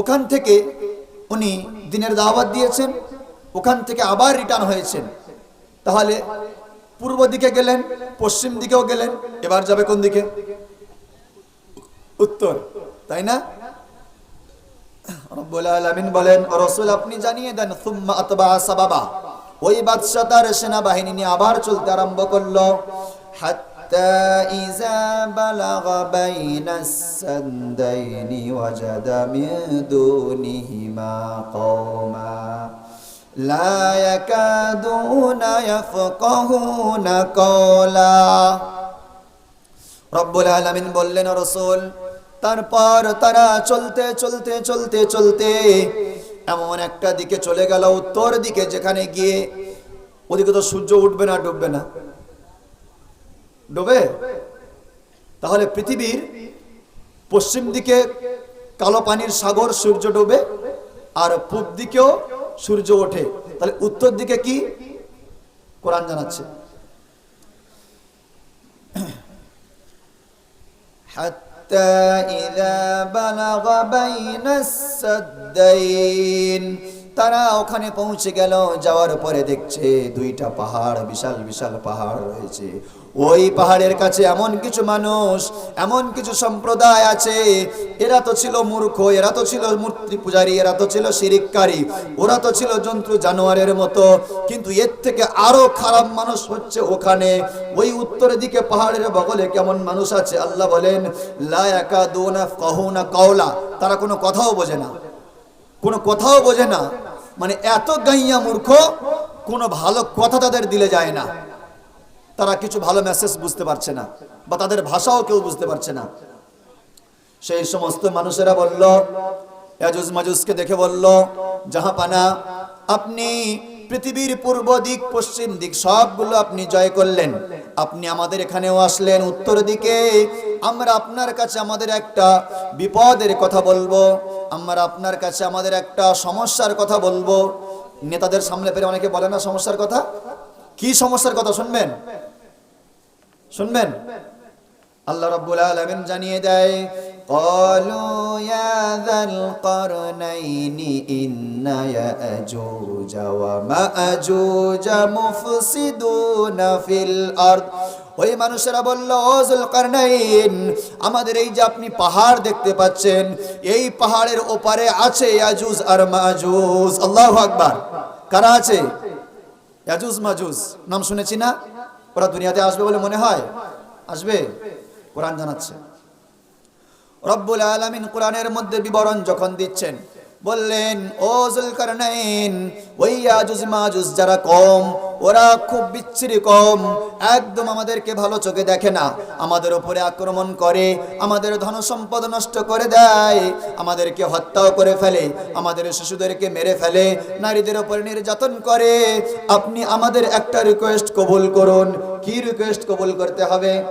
ওখান থেকে উনি দিনের দাওয়াত দিয়েছেন, ওখান থেকে আবার রিটার্ন হয়েছেন। তাহলে পূর্ব দিকে গেলেন, পশ্চিম দিকেও গেলেন, এবার যাবে কোন দিকে? উত্তর, তাই না? বলেন রাসূল, আপনি জানিয়ে দেন, সুম্মা আতবা সাবাবা ওই বাদশা তার সেনাবাহিনী নিয়ে আবার চলতে আরম্ভ করল। হাত্তা ইজা বালাগা বাইনাস সাদাইনি ওয়াজাদা মিন দুনিহিমা কওমা لا يكادون يفقهون قولا রব্বুল আলামিন বললেন রসুল তারপর তারা চলতে চলতে চলতে চলতে এমন একটা দিকে চলে গেল উত্তর দিকে যেখানে গিয়ে ওদিকে তো সূর্য উঠবে না ডুববে না ডুবে তাহলে পৃথিবীর পশ্চিম দিকে কালো পানির সাগর সূর্য ডুবে আর পূব দিকেও সূর্য ওঠে তাহলে উত্তর দিকে কি কোরআন জানাচ্ছে حتى إذا بلغ بين السدين তারা ওখানে পৌঁছে গেল যাওয়ার পরে দেখছে দুইটা পাহাড় বিশাল বিশাল পাহাড় রয়েছে ওই পাহাড়ের কাছে এমন কিছু মানুষ, এমন কিছু সম্প্রদায় আছে। এরা তো ছিল মূর্খ, এরা তো ছিল মূর্তি পূজারী, এরা তো ছিল শিরিককারী, ওরা তো ছিল জন্তু জানোয়ারের মতো। কিন্তু এর থেকে আরও খারাপ মানুষ হচ্ছে ওখানে। ওই উত্তরের দিকে পাহাড়ের বগলে কেমন মানুষ আছে? আল্লাহ বলেন, লা ইয়াকাদুনা কাহুনা কাওলা। তারা কোনো কথাও বোঝে না। কোনো কথাও বোঝে না। মানে এত গাইয়া মূর্খ, কোনো ভালো কথা তাদের দিলে যায় না। তারা কিছু ভালো মেসেজ বুঝতে পারছে না, বা তাদের ভাষাও কেউ বুঝতে পারছে না। সেই সমস্ত মানুষেরা বলল, ইয়াজুজ মাজুজকে দেখে বলল, জাহাপানা, আপনি পৃথিবীর পূর্ব দিক, পশ্চিম দিক, সবগুলো আপনি জয় করলেন। আপনি আমাদের এখানেও আসলেন। উত্তর দিকে আমরা আপনার কাছে আমাদের একটা বিপদের কথা বলব, আমরা আপনার কাছে আমাদের একটা সমস্যার কথা বলব। নেতাদের সামনে পেরে অনেকে বলে, না, সমস্যার কথা? কি সমস্যার কথা শুনবেন শুনবেন আল্লাহ রাব্বুল আলামিন জানিয়ে দেয় قالوا يا ذا القرنين إن يأجوج ومأجوج مفسدون في الأرض ওই মানুষেরা বলল ও জুলকারনাইন আমাদের এই যে আপনি পাহাড় দেখতে পাচ্ছেন এই পাহাড়ের ওপারে আছে ইয়াজুজ আর মাজুজ আল্লাহু আকবার কারা আছে ইয়াজুজ মাজুজ, নাম শুনেছি না? ওরা দুনিয়াতে আসবে বলে মনে হয়? আসবে? কোরআন জানাচ্ছে। রব্বুল আলামিন কোরআনের মধ্যে বিবরণ যখন দিচ্ছেন, বললেন, ও জুলকারনাইন, ওই ইয়াজুজ মাজুজ যারা কম ওরা খুব বিচ্ছিরি কম। একদম আমাদেরকে ভালো চোখে দেখে না। আমাদের উপরে আক্রমণ করে, আমাদের ধন সম্পদ নষ্ট করে দেয়, আমাদেরকে হত্যাও করে ফেলে, আমাদের শিশুদেরকে মেরে ফেলে, নারীদের উপরে নির্যাতন করে। আপনি আমাদের একটা রিকোয়েস্ট কবুল করুন। কি রিকোয়েস্ট কবুল করতে হবে?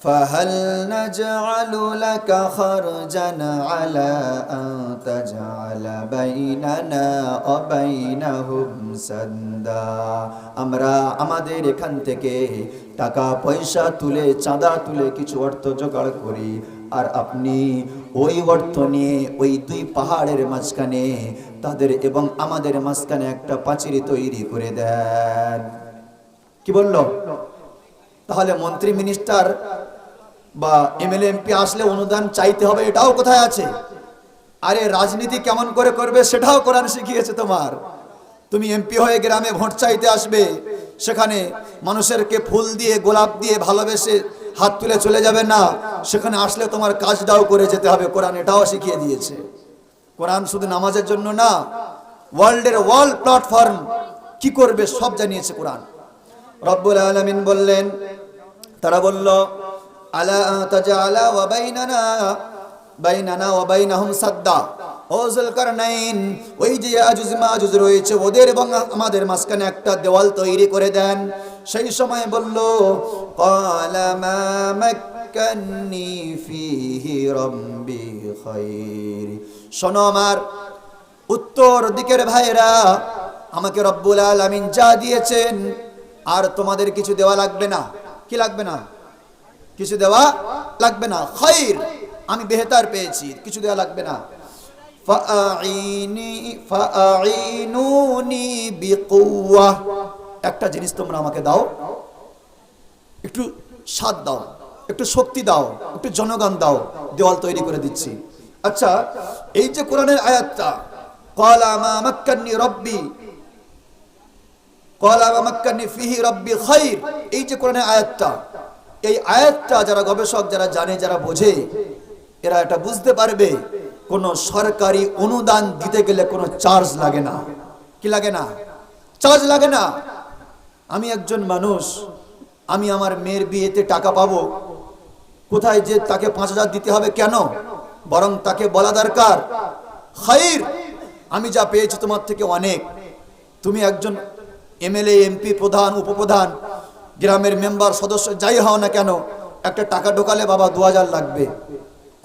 فهل نجعل لك خرجا على أن تجعل بيننا وبينهم سدا আমরা আমাদের এখান থেকে টাকা পয়সা তুলে চাঁদা তুলে কিছু অর্থ জোগাড় করি আর আপনি ওই অর্থ নিয়ে ওই দুই পাহাড়ের মাঝখানে তাদের এবং আমাদের মাঝখানে একটা পাঁচিরি তৈরি করে দেন কি বললো তাহলে মন্ত্রী মিনিস্টার বা এমএলএ এমপি আসলে অনুদান চাইতে হবে, এটাও কোথায় আছে? আরে রাজনীতি কেমন করে করবে সেটাও কোরআন শিখিয়েছে তোমার। তুমি এমপি হয়ে গ্রামে ভোট চাইতে আসবে, সেখানে মানুষেরকে ফুল দিয়ে, গোলাপ দিয়ে ভালোবেসে হাত তুলে চলে যাবে না, সেখানে আসলে তোমার কাজটাও করে যেতে হবে, কোরআন এটাও শিখিয়ে দিয়েছে। কোরআন শুধু নামাজের জন্য না, ওয়ার্ল্ডের ওয়ার্ল্ড প্ল্যাটফর্ম কি করবে সব জানিয়েছে কোরআন। রব্বুল আলামিন বললেন, তারা বলল আলা তাজালা ওয়া বাইনানা বাইনানা ওয়া বাইনাহুম সাদ্দা। ও যুলকারনাইন ওই যে আজুজ মাজুজ রয়েছে, ওদের এবং আমাদের মাঝখানে একটা দেওয়াল তৈরি করে দেন। সেই সময় বলল ক্বালা মা মাক্কান্নি ফিহি রাব্বি খাইর। শোনো আমার, উত্তর দিকের ভাইরা আমাকে রব্বুল আলামিন যা দিয়েছেন, আর তোমাদের কিছু দেওয়া লাগবে না। কি লাগবে না? কিছু দেওয়া লাগবে না। খৈর, আমি বেহতার পেয়েছি, কিছু দেওয়া লাগবে না। একটা জিনিস তোমরা আমাকে দাও। একটু স্বাদ দাও, একটু শক্তি দাও, একটু জনগণ দাও, দেওয়াল তৈরি করে দিচ্ছি। আচ্ছা এই যে কোরআনের আয়াতটা কলা মা মাক্কান্নি রব্বি কলা মা মাক্কান্নি ফিহি রব্বি খাইর এই যে কোরআনের আয়াতটা এই আয়াতটা যারা গবেষক যারা জানে, যারা বোঝে, এরা এটা বুঝতে পারবে, কোন সরকারি অনুদান দিতে গেলে কোনো চার্জ লাগে না। কি লাগে না? চার্জ লাগে না। আমি একজন মানুষ, আমি আমার মেয়ের বিয়েতে টাকা পাবো। কোথায় যে তাকে পাঁচ হাজার দিতে হবে কেন? বরং তাকে বলা দরকার, খাইর, আমি যা পেয়েছি তোমার থেকে অনেক। তুমি একজন এমএলএ, এমপি, প্রধান, উপপ্রধান গ্রামের মেম্বার সদস্য যাই হও না কেন, একটা টাকা ঢোকালে বাবা দু হাজার লাগবে।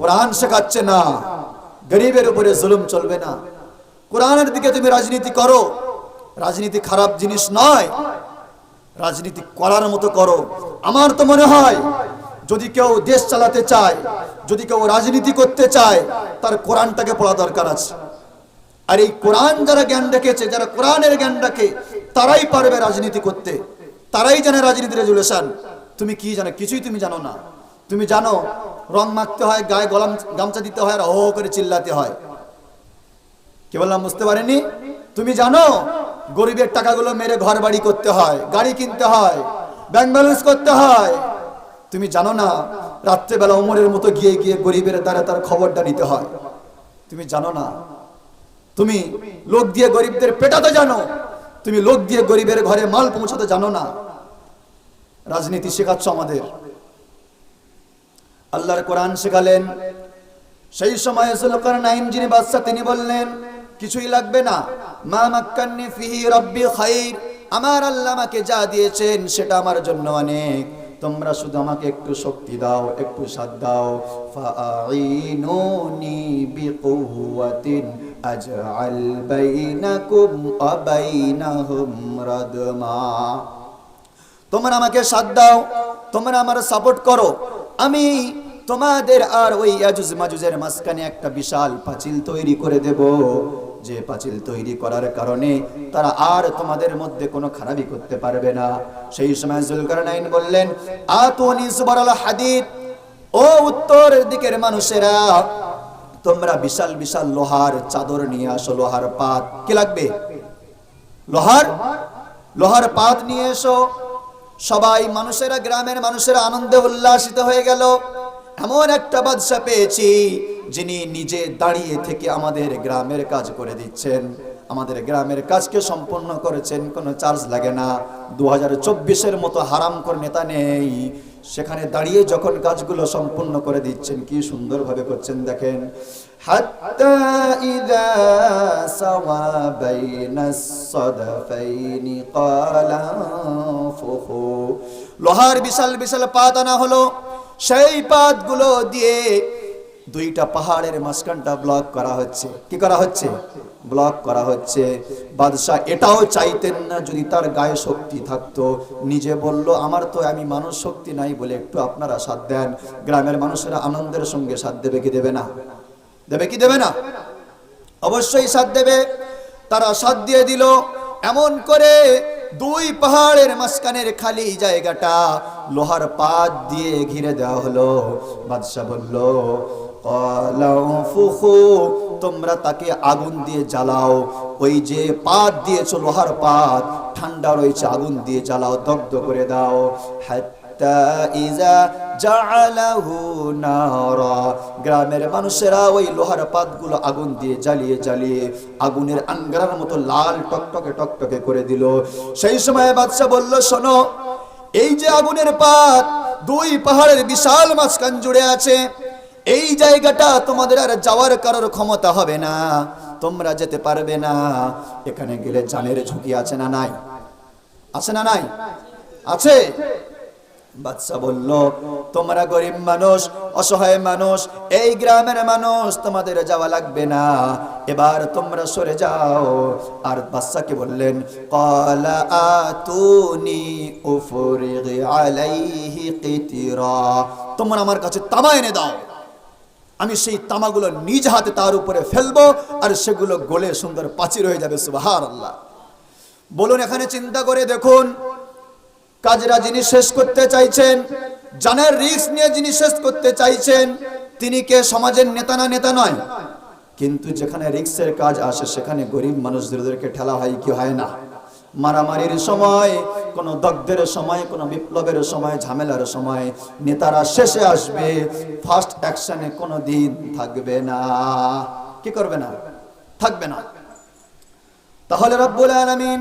কোরআন শেখাচ্ছে না, গরিবের উপরে জুলুম চলবে না। কোরআনের দিকে তুমি রাজনীতি করো, রাজনীতি খারাপ জিনিস নয়, রাজনীতি করার মতো করো। আমার তো মনে হয়, যদি কেউ দেশ চালাতে চায়, যদি কেউ রাজনীতি করতে চায়, তার কোরআনটাকে পড়া দরকার আছে। আর এই কোরআন যারা জ্ঞান রেখেছে, যারা কোরআনের জ্ঞান রাখে, তারাই পারবে রাজনীতি করতে। তারাই জানে রাজনীতির রেজুলেশন তুমি কি জানো? কিছুই তুমি জানো না। তুমি জানো, রং মাখতে হয়, গায়ে গলাম, গামছা দিতে হয় আর হো করে চিল্লাতে হয়। কি বললাম, বুঝতে পারেনি? তুমি জানো, গরিবের টাকাগুলো মেরে ঘর বাড়ি করতে হয়, গাড়ি কিনতে হয় ব্যাংক ব্যালেন্স করতে হয়। তুমি জানো না, রাত্রেবেলা ওমরের মতো গিয়ে গিয়ে গরিবের দ্বারা তার খবরটা নিতে হয়। তুমি জানো না। তুমি লোক দিয়ে গরিবদের পেটাতে জানো তুমি লোক দিয়ে গরিবের ঘরে মাল পৌঁছাতে জানো না। রাজনীতি শেখাচ্ছ আমাদের। আল্লাহর কোরআন শেখালেন। সেই সময় নাইম যিনি বাদশা তিনি বললেন, কিছুই লাগবে না। মা মাক্কান্নি ফিহি রব্বি খাইর। আমার আল্লাহ আমাকে যা দিয়েছেন, সেটা আমার জন্য অনেক। তোমরা শুধু আমাকে একটু শক্তি দাও, একটু সাথ দাও। ফাআইনুনি বিকুওয়াতিন আজআল বাইনাকুম ওয়া বাইনাহুম রাদমা তোমরা আমাকে সাথ দাও, তোমরা আমার সাপোর্ট করো। আমি তোমাদের আর ওই ইয়াজুজ মাজুজের মাঝখানে একটা বিশাল পাঁচিল তৈরি করে দেব। যে পাঁচিল তৈরি করার কারণে তারা আর তোমাদের মধ্যে কোনো খারাপই করতে পারবে না। সেই সময় জুলকারনাইন বললেন, আতুনি সুবরাল হাদিদ, ও উত্তরের দিকের মানুষেরা তোমরা বিশাল বিশাল লোহার চাদর নিয়ে আসো, লোহার পাত। কি লাগবে? লোহার? লোহার পাত নিয়ে এসো। সবাই মানুষেরা, গ্রামের মানুষেরা আনন্দে উল্লাসিত হয়ে গেল। এমন একটা বাদশা পেয়েছি যিনি নিজে দাঁড়িয়ে থেকে আমাদের গ্রামের কাজ করে দিচ্ছেন। আমাদের গ্রামের কাজকে সম্পন্ন করেছেন, কোনো চার্জ লাগে না। দু হাজার চব্বিশের মতো হারাম করে নেতা নেই। সেখানে দাঁড়িয়ে যখন কাজগুলো সম্পূর্ণ করে দিচ্ছেন, কি সুন্দরভাবে করছেন দেখেন। লোহার বিশাল বিশাল পাত আনা হলো। সেই পাতগুলো দিয়ে দুইটা পাহাড়ের মাঝখানটা ব্লক করা হচ্ছে। কি করা হচ্ছে? ব্লক করা হচ্ছে। বাদশাহ এটাও চাইতেন না যদি তার গায়ে শক্তি থাকতো। নিজে বলল, আমার তো আমি মানুষ শক্তি নাই বলে একটু আপনারা সাথ দেন। গ্রামের মানুষেরা আনন্দের সঙ্গে সাথ দেবে কি দেবে না? দেবে কি দেবে না? অবশ্যই সাথ দেবে। তারা সাথ দিয়ে দিল। এমন করে দুই পাহাড়ের মাঝখানের খালি জায়গাটা লোহার পাত দিয়ে ঘিরে দেওয়া হলো। বাদশাহ বলল তোমরা তাকে আগুন দিয়ে জ্বালাও। ওই যে পাত দিয়েছ লোহার পাত, ঠান্ডা রয়েছে, আগুন দিয়ে জ্বালাও, দগ্ধ করে দাও। গ্রামের মানুষেরা ওই লোহার পাতগুলো আগুন দিয়ে জ্বালিয়ে জ্বালিয়ে আগুনের আঙ্গারার মতো লাল টকটকে টকটকে করে দিল। সেই সময় বাদশা বলল, শোনো, এই যে আগুনের পাত, দুই পাহাড়ের বিশাল মাঝখান জুড়ে আছে এই জায়গাটা তোমাদের আর যাওয়ার কারোর ক্ষমতা হবে না। তোমরা যেতে পারবে না। এখানে গেলে জানের ঝুঁকি আছে না নাই? আছে না নাই? আছে? বাচ্চা বলল, তোমরা গরিব মানুষ, অসহায় মানুষ, এই গ্রামের মানুষ, তোমাদের যাওয়া লাগবে না। এবার তোমরা সরে যাও। আর বাদশাকে বললেন কলা আলাইহি তোমরা আমার কাছে তামা এনে দাও। আমি সেই তামাগুলো নিজ হাতে তার উপরে ফেলব, আর সেগুলো গলে সুন্দর পাচির হয়ে যাবে সুবাহার আল্লাহ বলুন এখানে চিন্তা করে দেখুন, কাজরা যিনি শেষ করতে চাইছেন, জানের রিস্ক নিয়ে যিনি শেষ করতে চাইছেন, তিনি কে? সমাজের নেতা না নেতা নয়। কিন্তু যেখানে রিক্সের কাজ আসে, সেখানে গরিব মানুষদেরকে ঠেলা হয়, কি হয় না? মারামারির সময়, কোন দগ্ধের সময়, কোন বিপ্লবের সময়, ঝামেলার সময় নেতারা শেষে আসবে ফার্স্ট অ্যাকশনে কোনো দিন থাকবে না। কি করবে না? থাকবে না। তাহলে রব্বুল আলামিন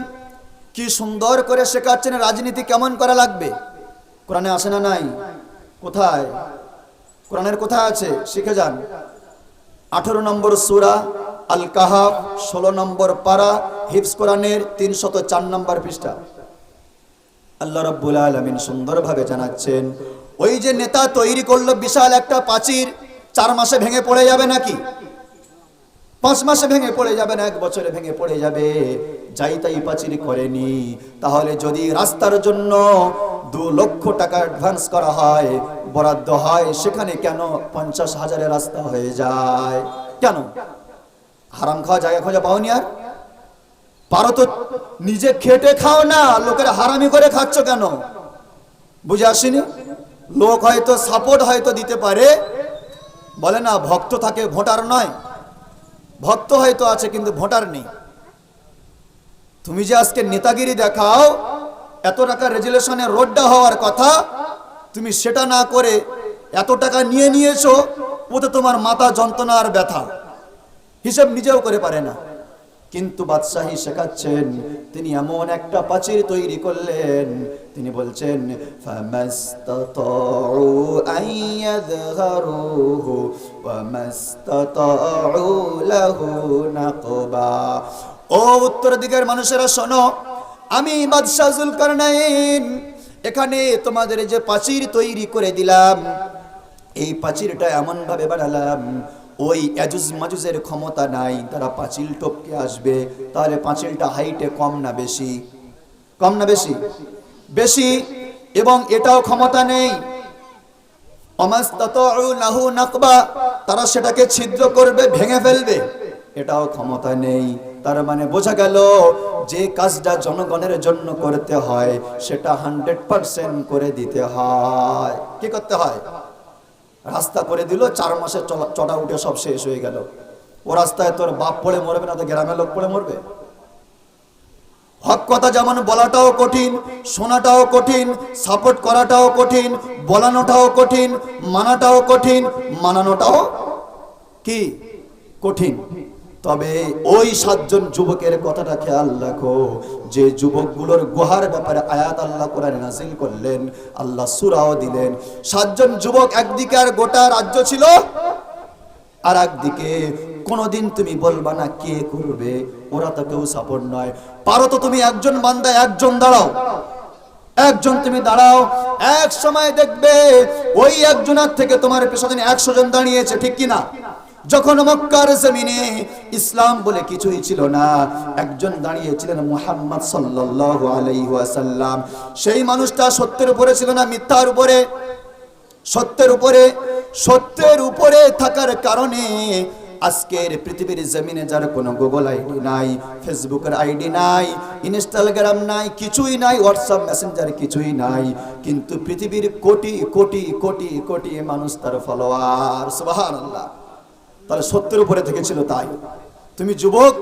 কি সুন্দর করে শেখাচ্ছেন রাজনীতি কেমন করা লাগবে? কোরআনে আসে না নাই? কোথায়? কোরআনের কোথায় আছে? শিখে যান। আঠারো নম্বর সুরা আল কাহাব ষোলো নম্বর পারা হিফস কোরআনের তিনশত চার নম্বর পৃষ্ঠা। আল্লাহ রব্বুল আলমিন সুন্দরভাবে জানাচ্ছেন, ওই যে নেতা তৈরি করল বিশাল একটা প্রাচীর চার মাসে ভেঙে পড়ে যাবে নাকি? পাঁচ মাসে ভেঙে পড়ে যাবে না, এক বছরে ভেঙে পড়ে যাবে। যাই তাই পাচির করেনি। তাহলে যদি রাস্তার জন্য দু লক্ষ টাকা অ্যাডভান্স করা হয়, বরাদ্দ হয়, সেখানে কেন পঞ্চাশ হাজারের রাস্তা হয়ে যায়? কেন? হারাম খাওয়া জায়গা খোঁজা পাওনি আর? পারো তো নিজে খেটে খাও না, লোকের হারামি করে খাচ্ছ কেন? বুঝে আসিনি? লোক হয়তো সাপোর্ট হয়তো দিতে পারে। বলে না, ভক্ত থাকে ভোটার নয়। ভক্ত হয়তো আছে, কিন্তু ভোটার নেই। তুমি যে আজকে নেতাগিরি দেখাও, এত টাকা রেজুলেশনের রোডটা হওয়ার কথা, তুমি সেটা না করে এত টাকা নিয়ে নিয়েছো, ওতে তোমার মাথা যন্ত্রণা আর ব্যথা। হিসেব নিজেও করে পারে না। কিন্তু বাদশাহী শেখাচ্ছেন, তিনি এমন একটা প্রাচীর তৈরি করলেন। তিনি বলছেন ও উত্তর দিকের মানুষেরা, শোনো, আমি বাদশাহ জুলকারনাইন, এখানে তোমাদের যে প্রাচীর তৈরি করে দিলাম, এই পাঁচিলটা এমন ভাবে বানালাম ওই এজুজ মাজুজের ক্ষমতা নাই, তারা পাঁচিল টপকে আসবে, তাহলে পাঁচিলটা হাইটে কম না বেশি? কম না বেশি? বেশি, এবং এটাও ক্ষমতা নেই। লাহু নাকবা, তারা সেটাকে ছিদ্র করবে, ভেঙে ফেলবে। এটাও ক্ষমতা নেই। তার মানে বোঝা গেল, যে কাজটা জনগণের জন্য করতে হয়, সেটা হান্ড্রেড পার্সেন্ট করে দিতে হয়। কি করতে হয়? রাস্তা করে দিল, চার মাসে চটা উঠে সব শেষ হয়ে গেল। ও রাস্তায় তোর বাপ পড়ে মরবে না তো গ্রামের লোক পড়ে মরবে? হক কথা যেমন বলাটাও কঠিন, শোনাটাও কঠিন, সাপোর্ট করাটাও কঠিন, বলানোটাও কঠিন, মানাটাও কঠিন, মানানোটাও কি কঠিন? তবে ওই সাতজন যুবকের কথাটা খেয়াল রাখো যে যুবকগুলোর গুহার ব্যাপারে আয়াত আল্লাহ কোরআনে নাজিল করলেন, আল্লাহ সুরাও দিলেন। সাতজন যুবক একদিকে আর গোটা রাজ্য ছিল আর একদিকে কোনোদিন তুমি বলবা না কে করবে, ওরা তো কেউ সাপোর্ট নয়। পারো তো তুমি একজন বান্দা, একজন দাঁড়াও। একজন তুমি দাঁড়াও, এক সময় দেখবে ওই একজনের থেকে তোমার পেছনে একশো জন দাঁড়িয়েছে, ঠিক কিনা? যখন মক্কার জমিনে ইসলাম বলে কিছুই ছিল না, একজন দাঁড়িয়েছিলেন মুহাম্মদ সাল্লাল্লাহু আলাইহি ওয়াসাল্লাম। সেই মানুষটা সত্যের উপরে ছিল না, মিথ্যার উপরে। সত্যের উপরে সত্যের উপরে থাকার কারণে আজকের পৃথিবীর জমিনে যার কোনো গুগল আইডি নাই ফেসবুকের আইডি নাই ইনস্টাগ্রাম নাই, কিছুই নাই হোয়াটসঅ্যাপ মেসেঞ্জার কিছুই নাই, কিন্তু পৃথিবীর কোটি কোটি কোটি কোটি মানুষ তার ফলোয়ার সুবহানাল্লাহ। তাহলে সত্যের উপরে থেকেছিল তাই তুমি যুবক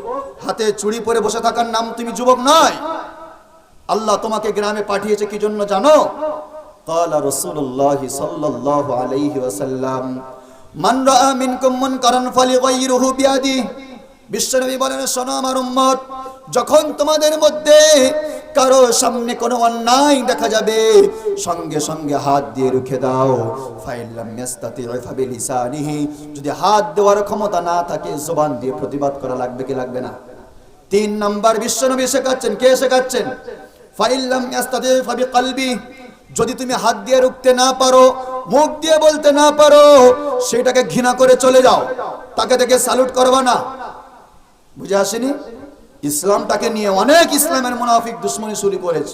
হাতে চুড়ি পরে বসে থাকার নাম তুমি যুবক নয় আল্লাহ তোমাকে গ্রামে পাঠিয়েছে কি জন্য জানো قال رسول الله صلى الله عليه وسلم من راى منكم منكرا فليغيره بيده বিশ্বনবী বলেন শোনো আমার উম্মত যখন তোমাদের মধ্যে কারও সামনে কোনো অন্যায় দেখা যাবে, সঙ্গে সঙ্গে হাত দিয়ে রুখে দাও। যদি হাত দেওয়ার ক্ষমতা না থাকে, জবান দিয়ে প্রতিবাদ করা লাগবে কি লাগবে না? তিন নাম্বার বিশ্বনবী শেখাচ্ছেন। কে শেখাচ্ছেন? যদি তুমি হাত দিয়ে রুখতে না পারো, মুখ দিয়ে বলতে না পারো, সেটাকে ঘৃণা করে চলে যাও। তাকে দেখে স্যালুট করবা না। বুঝে আসেনি? ইসলামটাকে নিয়ে অনেক ইসলামের মুনাফিক দুশ্মনী শুরু করেছে।